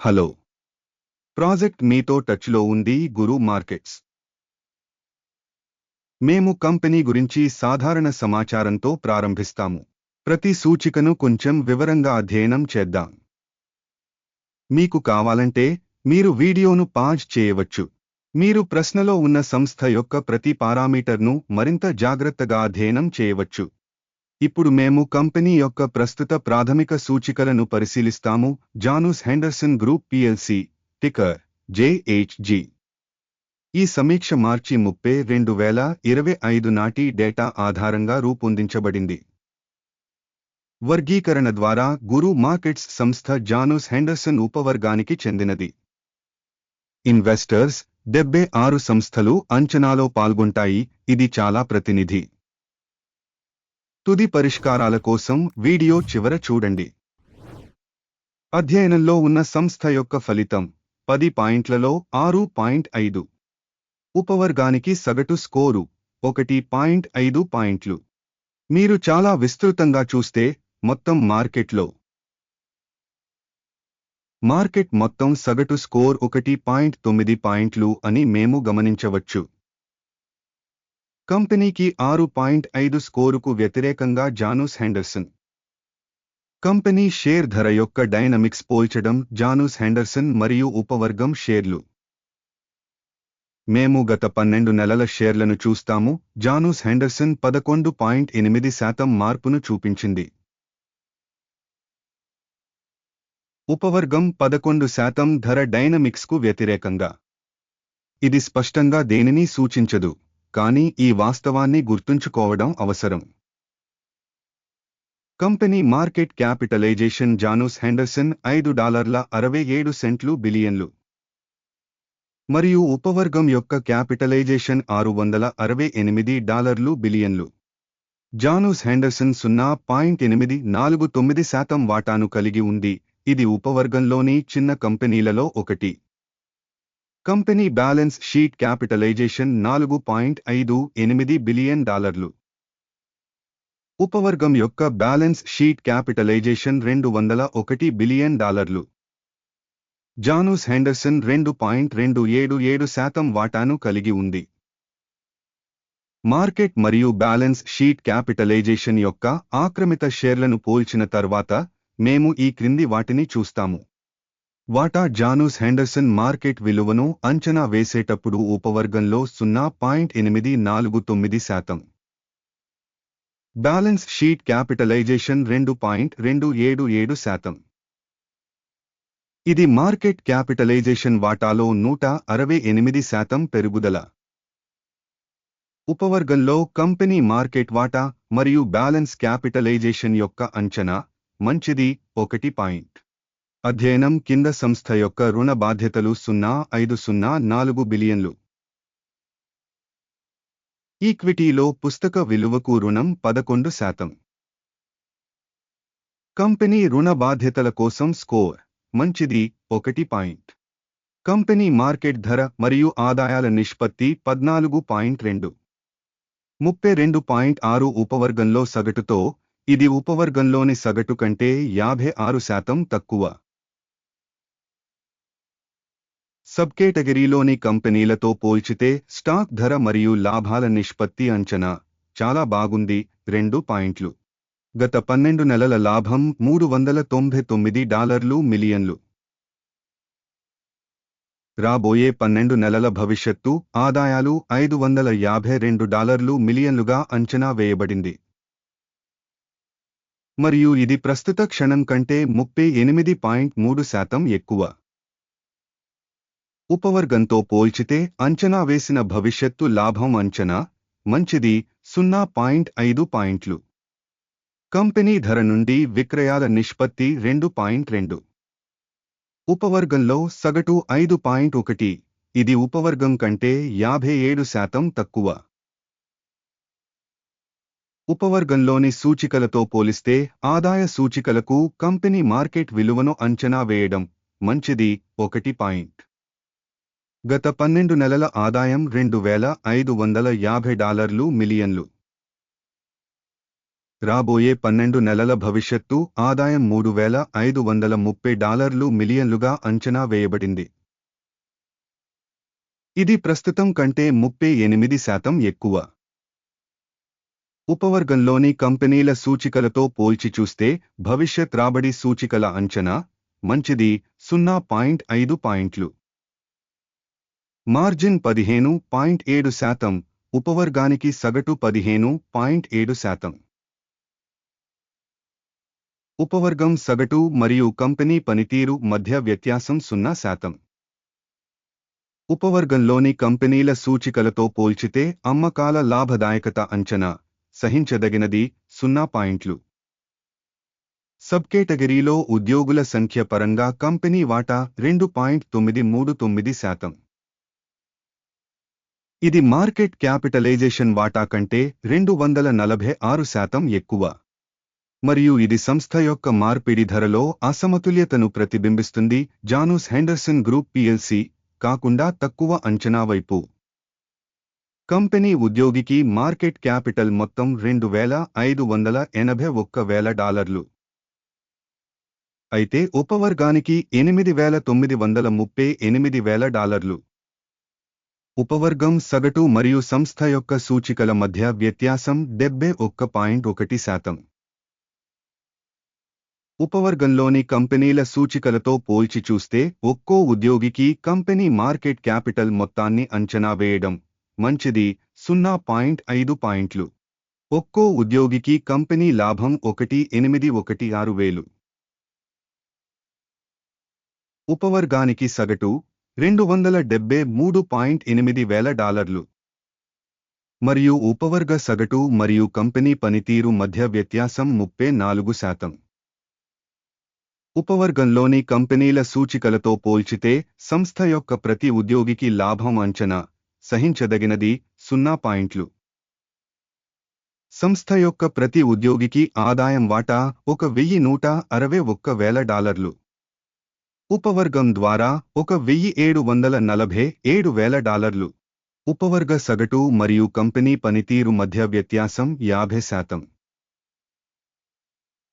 Hello. Project మీతో టచ్లో ఉంది గురు మార్కెట్స్. మేము కంపెనీ గురించి సాధారణ సమాచారంతో ప్రారంభిస్తాము. ప్రతి సూచికను కొంచెం వివరంగా అధ్యయనం చేద్దాం. మీకు కావాలంటే మీరు వీడియోను పాజ్ చేయవచ్చు. మీరు ప్రశ్నలో ఉన్న సంస్థ యొక్క ప్రతి పారామీటర్ను మరింత జాగ్రత్తగా అధ్యయనం చేయవచ్చు. ఇప్పుడు మేము కంపెనీ యొక్క ప్రస్తుత ప్రాథమిక సూచికలను పరిశీలిస్తాము. Janus Henderson group PLC. Ticker JHG. ఈ సమీక్ష మార్చి ముప్పై రెండు వేల ఇరవై ఐదు నాటి డేటా ఆధారంగా రూపొందించబడింది. వర్గీకరణ ద్వారా గురు మార్కెట్స్ సంస్థ జానూస్ హెండర్సన్ ఉపవర్గానికి చెందినది. ఇన్వెస్టర్స్ డెబ్బై ఆరు సంస్థలు అంచనాలో పాల్గొంటాయి. ఇది చాలా ప్రతినిధి. తుది పరిష్కారాల కోసం వీడియో చివర చూడండి. అధ్యయనంలో ఉన్న సంస్థ యొక్క ఫలితం పది పాయింట్లలో ఆరు పాయింట్ ఐదు. ఉపవర్గానికి సగటు స్కోరు ఒకటి పాయింట్ ఐదు పాయింట్లు. మీరు చాలా విస్తృతంగా చూస్తే మొత్తం మార్కెట్లో. మార్కెట్ మొత్తం సగటు స్కోర్ ఒకటి పాయింట్ తొమ్మిది పాయింట్లు అని మేము గమనించవచ్చు. కంపెనీకి ఆరు పాయింట్ ఐదు స్కోరుకు వ్యతిరేకంగా జానూస్ హెండర్సన్. కంపెనీ షేర్ ధర యొక్క డైనమిక్స్ పోల్చడం జానూస్ హెండర్సన్ మరియు ఉపవర్గం షేర్లు. మేము గత పన్నెండు నెలల షేర్లను చూస్తాము జానూస్ హెండర్సన్ పదకొండు పాయింట్ ఎనిమిది శాతం మార్పును చూపించింది. ఉపవర్గం పదకొండు శాతం ధర డైనమిక్స్కు వ్యతిరేకంగా. ఇది స్పష్టంగా దేనిని సూచించదు. కానీ ఈ వాస్తవాన్ని గుర్తుంచుకోవడం అవసరం. Company market capitalization Janus Henderson ఐదు డాలర్ల అరవై ఏడు సెంట్లు బిలియన్లు. మరియు ఉపవర్గం యొక్క క్యాపిటలైజేషన్ ఆరు వందల అరవై ఎనిమిది డాలర్లు బిలియన్లు. జానూస్ హెండర్సన్ సున్నా పాయింట్ ఎనిమిది నాలుగు తొమ్మిది శాతం వాటాను కలిగి ఉంది. ఇది ఉపవర్గంలోని చిన్న కంపెనీలలో ఒకటి. కంపెనీ బ్యాలెన్స్ షీట్ క్యాపిటలైజేషన్ నాలుగు పాయింట్ ఐదు ఎనిమిది బిలియన్ డాలర్లు. ఉపవర్గం యొక్క బ్యాలెన్స్ షీట్ క్యాపిటలైజేషన్ రెండు వందల ఒకటి బిలియన్ డాలర్లు. జానూస్ హెండర్సన్ రెండు పాయింట్ రెండు ఏడు ఏడు శాతం వాటాను కలిగి ఉంది. మార్కెట్ మరియు బ్యాలెన్స్ షీట్ క్యాపిటలైజేషన్ యొక్క ఆక్రమిత షేర్లను పోల్చిన తర్వాత మేము ఈ క్రింది వాటిని చూస్తాము. వాటా జానూస్ హెండర్సన్ మార్కెట్ విలువను అంచనా వేసేటప్పుడు ఉపవర్గంలో సున్నా పాయింట్ ఎనిమిది నాలుగు తొమ్మిది శాతం. బ్యాలెన్స్ షీట్ క్యాపిటలైజేషన్ రెండు పాయింట్ రెండు ఏడు ఏడు శాతం. ఇది మార్కెట్ క్యాపిటలైజేషన్ వాటాలో నూట అరవై ఎనిమిది శాతం పెరుగుదల. ఉపవర్గంలో కంపెనీ మార్కెట్ వాటా మరియు బ్యాలెన్స్ క్యాపిటలైజేషన్ యొక్క అంచనా మంచిది ఒకటి పాయింట్. అధ్యయనం కింద సంస్థ యొక్క రుణ బాధ్యతలు సున్నా ఐదు సున్నా నాలుగు బిలియన్లు. ఈక్విటీలో పుస్తక విలువకు రుణం పదకొండు శాతం. కంపెనీ రుణ బాధ్యతల కోసం స్కోర్ మంచిది ఒకటి పాయింట్. కంపెనీ మార్కెట్ ధర మరియు ఆదాయాల నిష్పత్తి పద్నాలుగు పాయింట్ రెండు. ముప్పై రెండు పాయింట్ ఆరు ఉపవర్గంలో సగటుతో ఇది ఉపవర్గంలోని సగటు కంటే యాభై ఆరు శాతం తక్కువ. సబ్ కేటగిరీలోని కంపెనీలతో పోల్చితే స్టాక్ ధర మరియు లాభాల నిష్పత్తి అంచనా చాలా బాగుంది. రెండు పాయింట్లు. గత పన్నెండు నెలల లాభం మూడు వందల తొంభై తొమ్మిది డాలర్లు మిలియన్లు. రాబోయే పన్నెండు నెలల భవిష్యత్తు ఆదాయాలు ఐదు వందల యాభై రెండు డాలర్లు మిలియన్లుగా అంచనా వేయబడింది. మరియు ఇది ప్రస్తుత క్షణం కంటే ముప్పై ఎనిమిది పాయింట్ మూడు శాతం ఎక్కువ. ఉపవర్గంతో పోల్చితే అంచనా వేసిన భవిష్యత్తు లాభం అంచనా మంచిది సున్నా పాయింట్ ఐదు పాయింట్లు. కంపెనీ ధర నుండి విక్రయాల నిష్పత్తి రెండు పాయింట్ రెండు. ఉపవర్గంలో సగటు ఐదు పాయింట్ ఒకటి ఇది ఉపవర్గం కంటే యాభై ఏడు శాతం తక్కువ. ఉపవర్గంలోని సూచికలతో పోలిస్తే ఆదాయ సూచికలకు కంపెనీ మార్కెట్ విలువను అంచనా వేయడం మంచిది ఒకటి పాయింట్. గత పన్నెండు నెలల ఆదాయం రెండు వేల ఐదు వందల యాభై డాలర్లు మిలియన్లు. రాబోయే పన్నెండు నెలల భవిష్యత్తు ఆదాయం మూడు వేల ఐదు వందల ముప్పై డాలర్లు మిలియన్లుగా అంచనా వేయబడింది. ఇది ప్రస్తుతం కంటే ముప్పై ఎనిమిది శాతం ఎక్కువ. ఉపవర్గంలోని కంపెనీల సూచికలతో పోల్చి చూస్తే భవిష్యత్ రాబడి సూచికల అంచనా మంచిది సున్నా పాయింట్ ఐదు పాయింట్లు. మార్జిన్ పదిహేను పాయింట్ ఏడు శాతం ఉపవర్గానికి సగటు పదిహేను పాయింట్ ఏడు శాతం. ఉపవర్గం సగటు మరియు కంపెనీ పనితీరు మధ్య వ్యత్యాసం సున్నా శాతం. ఉపవర్గంలోని కంపెనీల సూచికలతో పోల్చితే అమ్మకాల లాభదాయకత అంచనా సహించదగినది సున్నా పాయింట్లు. సబ్ కేటగిరీలో ఉద్యోగుల సంఖ్య పరంగా కంపెనీ వాటా రెండు పాయింట్ తొమ్మిది మూడు తొమ్మిది శాతం. ఇది మార్కెట్ క్యాపిటలైజేషన్ వాటా కంటే రెండు వందల నలభై ఆరు శాతం ఎక్కువ. మరియు ఇది సంస్థ యొక్క మార్పిడి ధరలో అసమతుల్యతను ప్రతిబింబిస్తుంది. జానూస్ హెండర్సన్ గ్రూప్ పిఎల్సి కాకుండా తక్కువ అంచనా వైపు. కంపెనీ ఉద్యోగికి మార్కెట్ క్యాపిటల్ మొత్తం రెండు వేల ఐదు వందల ఎనభై ఒక్క వేల డాలర్లు. అయితే ఉపవర్గానికి ఎనిమిది వేల తొమ్మిది వందల ముప్పై ఎనిమిది వేల డాలర్లు. ఉపవర్గం సగటు మరియు సంస్థ యొక్క సూచికల మధ్య వ్యత్యాసం డెబ్బై ఒక్క పాయింట్ ఒకటి శాతం. ఉపవర్గంలోని కంపెనీల సూచికలతో పోల్చి చూస్తే ఒక్కో ఉద్యోగికి కంపెనీ మార్కెట్ క్యాపిటల్ మొత్తాన్ని అంచనా వేయడం మంచిది సున్నా పాయింట్ ఐదు పాయింట్లు. ఒక్కో ఉద్యోగికి కంపెనీ లాభం ఒకటి ఎనిమిది ఒకటి ఆరు వేలు. ఉపవర్గానికి సగటు రెండు వందల డెబ్బై మూడు పాయింట్ ఎనిమిది వేల డాలర్లు. మరియు ఉపవర్గ సగటు మరియు కంపెనీ పనితీరు మధ్య వ్యత్యాసం ముప్పై నాలుగు శాతం. ఉపవర్గంలోని కంపెనీల సూచికలతో పోల్చితే సంస్థ యొక్క ప్రతి ఉద్యోగికి లాభం అంచనా సహించదగినది సున్నా పాయింట్లు. సంస్థ యొక్క ప్రతి ఉద్యోగికి ఆదాయం వాటా ఒక వెయ్యి నూట అరవై ఒక్క వేల డాలర్లు. ఉపవర్గం ద్వారా ఒక వెయ్యి ఏడు వందల నలభై ఏడు వేల డాలర్లు. ఉపవర్గ సగటు మరియు కంపెనీ పనితీరు మధ్య వ్యత్యాసం యాభై శాతం.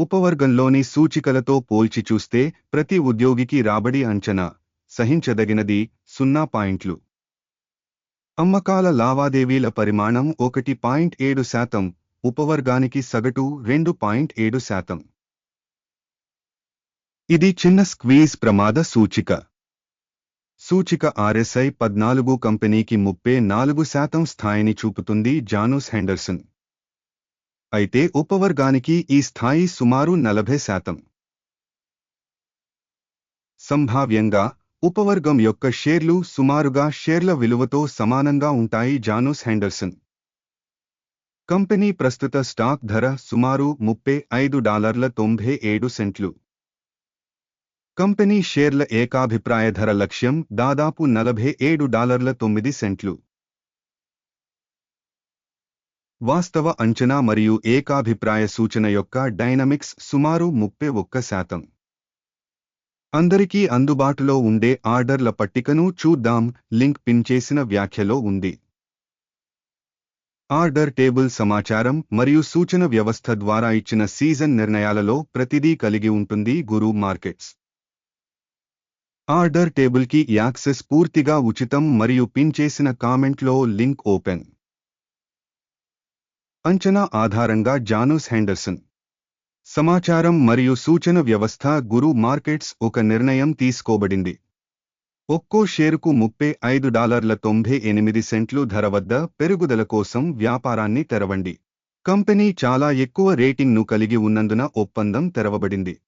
ఉపవర్గంలోని సూచికలతో పోల్చి చూస్తే ప్రతి ఉద్యోగికి రాబడి అంచనా సహించదగినది సున్నా పాయింట్లు. అమ్మకాల లావాదేవీల పరిమాణం ఒకటి పాయింట్ ఏడు శాతం ఉపవర్గానికి సగటు రెండు పాయింట్ ఏడు శాతం. ఇది చిన్న స్క్వీజ్ ప్రమాద సూచిక. సూచిక ఆర్ఎస్ఐ పద్నాలుగు కంపెనీకి ముప్పై నాలుగు శాతం స్థాయిని చూపుతుంది జానూస్ హెండర్సన్. అయితే ఉపవర్గానికి ఈ స్థాయి సుమారు నలభై శాతం. సంభావ్యంగా ఉపవర్గం యొక్క షేర్లు సుమారుగా షేర్ల విలువతో సమానంగా ఉంటాయి జానూస్ హెండర్సన్. కంపెనీ ప్రస్తుత స్టాక్ ధర సుమారు ముప్పై ఐదు డాలర్ల తొంభై ఏడు సెంట్లు. కంపెనీ షేర్ల ఏకాభిప్రాయ ధర లక్ష్యం దాదాపు నలభై ఏడు డాలర్ల తొమ్మిది సెంట్లు. వాస్తవ అంచనా మరియు ఏకాభిప్రాయ సూచన యొక్క డైనమిక్స్ సుమారు ముప్పై ఒక్క శాతం. అందరికీ అందుబాటులో ఉండే ఆర్డర్ల పట్టికను చూద్దాం లింక్ పిన్ చేసిన వ్యాఖ్యలో ఉంది. ఆర్డర్ టేబుల్ సమాచారం మరియు సూచన వ్యవస్థ ద్వారా ఇచ్చిన సీజన్ నిర్ణయాలలో ప్రతిదీ కలిగి ఉంటుంది గురు మార్కెట్స్. ఆర్డర్ టేబుల్కి యాక్సెస్ పూర్తిగా ఉచితం మరియు పిన్ చేసిన కామెంట్లో లింక్ ఓపెన్. అంచనా ఆధారంగా జానూస్ హెండర్సన్ సమాచారం మరియు సూచన వ్యవస్థ గురు మార్కెట్స్ ఒక నిర్ణయం తీసుకోబడింది. ఒక్కో షేరుకు ముప్పై ఐదు డాలర్ల తొంభై ఎనిమిది సెంట్లు ధర వద్ద పెరుగుదల కోసం వ్యాపారాన్ని తెరవండి. కంపెనీ చాలా ఎక్కువ రేటింగ్ను కలిగి ఉన్నందున ఒప్పందం తెరవబడింది.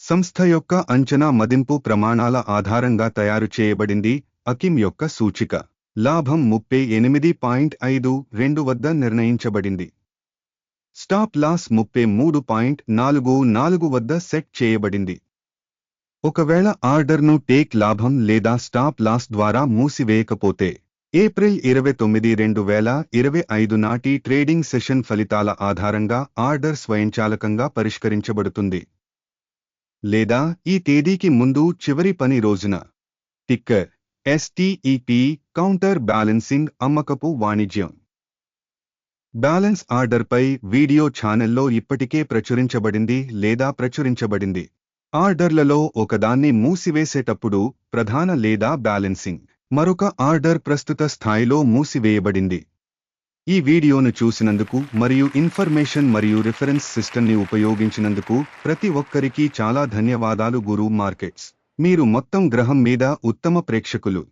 సంస్థ యొక్క అంచనా మదింపు ప్రమాణాల ఆధారంగా తయారు చేయబడింది అకిమ్ యొక్క సూచిక. లాభం ముప్పై ఎనిమిది పాయింట్ ఐదు రెండు వద్ద నిర్ణయించబడింది. స్టాప్ లాస్ ముప్పై మూడు పాయింట్ నాలుగు నాలుగు వద్ద సెట్ చేయబడింది. ఒకవేళ ఆర్డర్ను టేక్ లాభం లేదా స్టాప్ లాస్ ద్వారా మూసివేయకపోతే ఏప్రిల్ ఇరవై తొమ్మిది రెండు వేల ఇరవై ఐదు నాటి ట్రేడింగ్ సెషన్ ఫలితాల ఆధారంగా ఆర్డర్ స్వయంచాలకంగా పరిష్కరించబడుతుంది. లేదా ఈ తేదీకి ముందు చివరి పని రోజున. టిక్కర్ ఎస్టీఈపీ కౌంటర్ బ్యాలెన్సింగ్ అమ్మకపు వాణిజ్యం. బ్యాలెన్స్ ఆర్డర్పై వీడియో ఛానల్లో ఇప్పటికే ప్రచురించబడింది లేదా ప్రచురించబడింది. ఆర్డర్లలో ఒకదాన్ని మూసివేసేటప్పుడు ప్రధాన లేదా బ్యాలెన్సింగ్ మరొక ఆర్డర్ ప్రస్తుత స్థాయిలో మూసివేయబడింది. ఈ వీడియోను చూసినందుకు మరియు ఇన్ఫర్మేషన్ మరియు రిఫరెన్స్ సిస్టమ్ని ఉపయోగించినందుకు ప్రతి ఒక్కరికి చాలా ధన్యవాదాలు గురు మార్కెట్స్. మీరు మొత్తం గ్రహం మీద ఉత్తమ ప్రేక్షకులు.